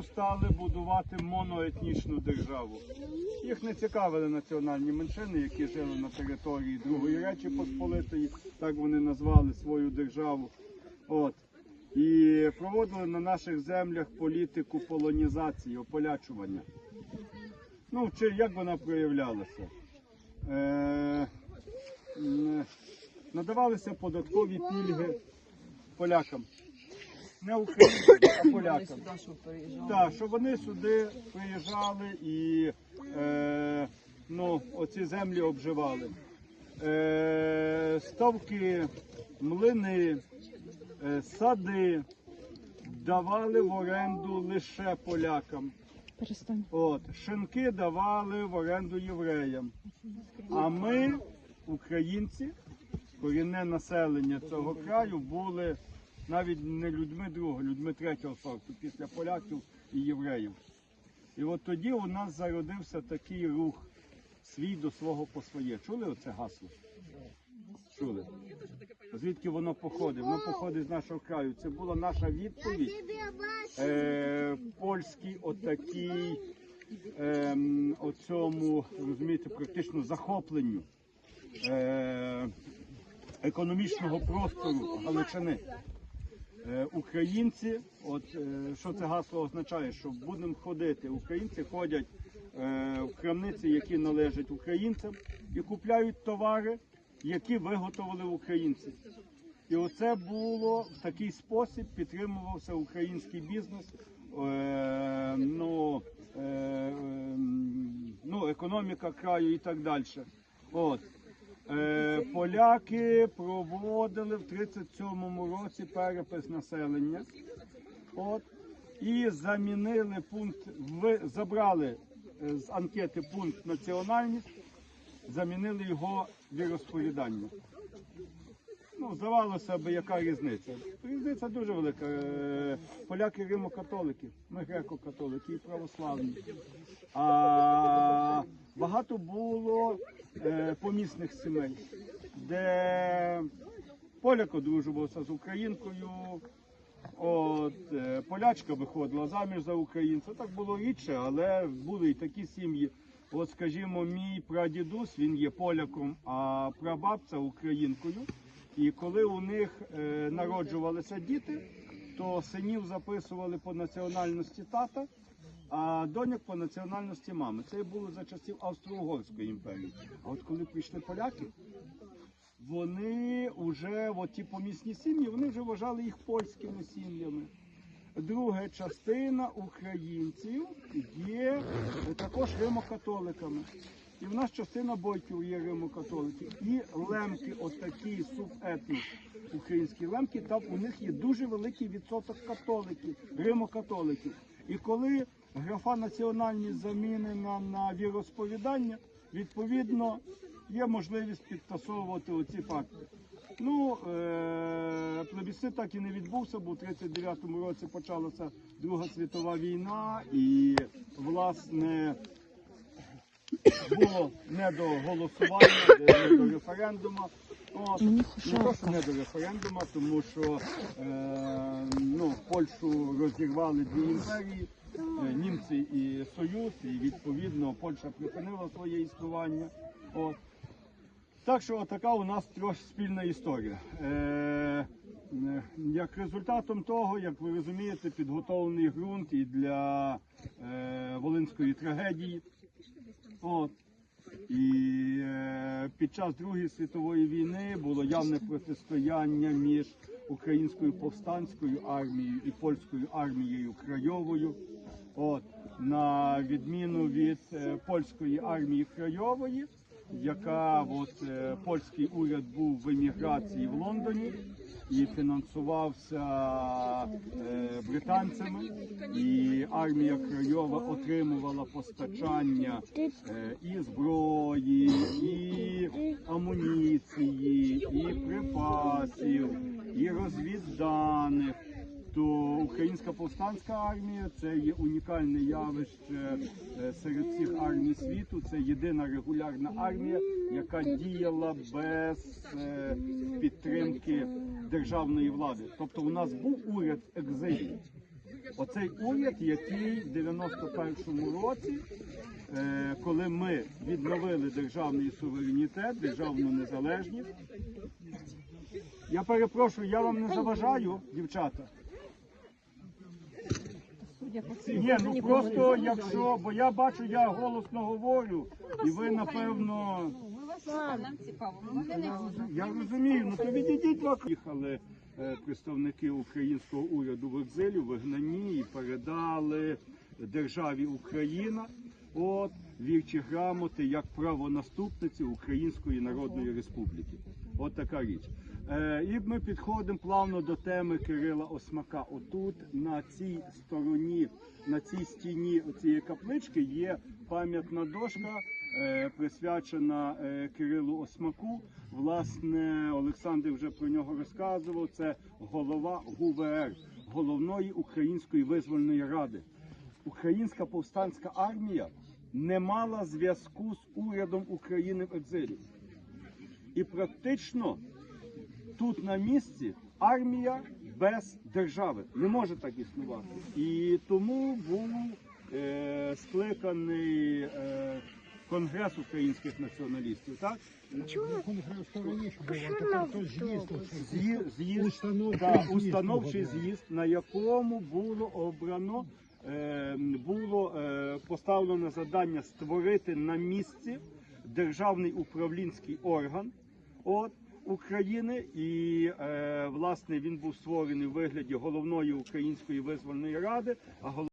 Стали будувати моноетнічну державу. Їх не цікавили національні меншини, які жили на території Другої Речі Посполитої, так вони назвали свою державу. От. І проводили на наших землях політику полонізації, ополячування. Ну, чи як вона проявлялася? Е, надавалися податкові пільги полякам. Не українцям, а полякам. Так, щоб вони сюди приїжджали і е, ну, оці землі обживали. Е, ставки, млини, е, сади давали в оренду лише полякам. От, шинки давали в оренду євреям. А ми, українці, корінне населення цього краю, були навіть не людьми другого, людьми третього сорту, після поляків і євреїв. І от тоді у нас зародився такий рух свій до свого по своє. Чули оце гасло? Чули? Звідки воно походить? Воно походить з нашого краю. Це була наша відповідь е, польській отакій ем, оцьому, розумієте, практично захопленню е, економічного простору Галичини. Е, українці, от е, що це гасло означає, що будемо ходити. Українці ходять е, в крамниці, які належать українцям, і купляють товари, які виготовили українці. І оце було в такий спосіб підтримувався український бізнес, ну, ем, ну, економіка краю і так далі. От. Е, поляки проводили в 37-му році перепис населення. От, і замінили пункт, в, забрали е, з анкети пункт національність, замінили його віросповідання. Ну, здавалося б, яка різниця? Різниця дуже велика. Е, Поляки римо-католики, ми греко-католики і православні. А багато було е, помісних сімей, де поляк одружувався з українкою, от, е, полячка виходила заміж за українця. Так було рідше, але були і такі сім'ї. От, скажімо, мій прадідусь, він є поляком, а прабабця українкою. І коли у них е, народжувалися діти, то синів записували по національності тата, а доньок по національності мами. Це було за часів Австро-Угорської імперії. А от коли прийшли поляки, вони вже, от ті помісні сім'ї, вони вже вважали їх польськими сім'ями. Друга частина українців є також римокатоликами. І в нас частина бойків є римокатолики. І лемки, отакі субетнос українські лемки, там у них є дуже великий відсоток католиків, римокатоликів. І коли графа національність замінена на віросповідання, відповідно є можливість підтасовувати оці факти. Ну, е- плебісцит так і не відбувся, бо в 39-му році почалася Друга світова війна, і власне було не до голосування, не до референдуму. От. Не то, що не до референдуму, тому що е, ну, Польщу розірвали дві імперії, німці і Союз, і відповідно Польща припинила своє існування. От. Так що така у нас трошки спільна історія. Е, е, як результатом того, як ви розумієте, підготовлений ґрунт і для е, Волинської трагедії. От. І е, під час Другої світової війни було явне протистояння між українською повстанською армією і польською армією крайовою. От, на відміну від е, польської армії крайової, яка от, е, польський уряд був в еміграції в Лондоні і фінансувався е, британцями, і армія Крайова отримувала постачання і зброї, і амуніції, і припасів, і розвідданих. То українська повстанська армія це є унікальне явище е, серед всіх армій світу. Це єдина регулярна армія, яка діяла без е, підтримки державної влади. Тобто у нас був уряд екзилі, оцей уряд, який в 91-му році, е, коли ми відновили державний суверенітет, державну незалежність. Я перепрошую, я вам не заважаю, дівчата. Ні, ну просто якщо, бо я бачу, я голосно говорю, і ви напевно. Нам цікаво. Не Я розумію, ну то відійдіть. Їхали е, представники українського уряду в екзилі, в вигнанні і передали державі Україна. От вірчі грамоти як правонаступниці Української Народної Республіки. От така річ. Е, і ми підходимо плавно до теми Кирила Осмака. Отут на цій стороні, на цій стіні цієї каплички є пам'ятна дошка, е, присвячена е, Кирилу Осмаку. Власне, Олександр вже про нього розказував. Це голова ГУВР, головної української визвольної ради. Українська повстанська армія не мала зв'язку з урядом України в екзилі. І практично тут на місці армія без держави не може так існувати. І тому був е, скликаний е, Конгрес українських націоналістів. Так? З'їзд, з'їзд, Установчий да, з'їзд установчий да. з'їзд, на якому було обрано, е, було е, поставлено завдання створити на місці державний управлінський орган от, України, і е, власне він був створений в вигляді головної української визвольної ради. А гол-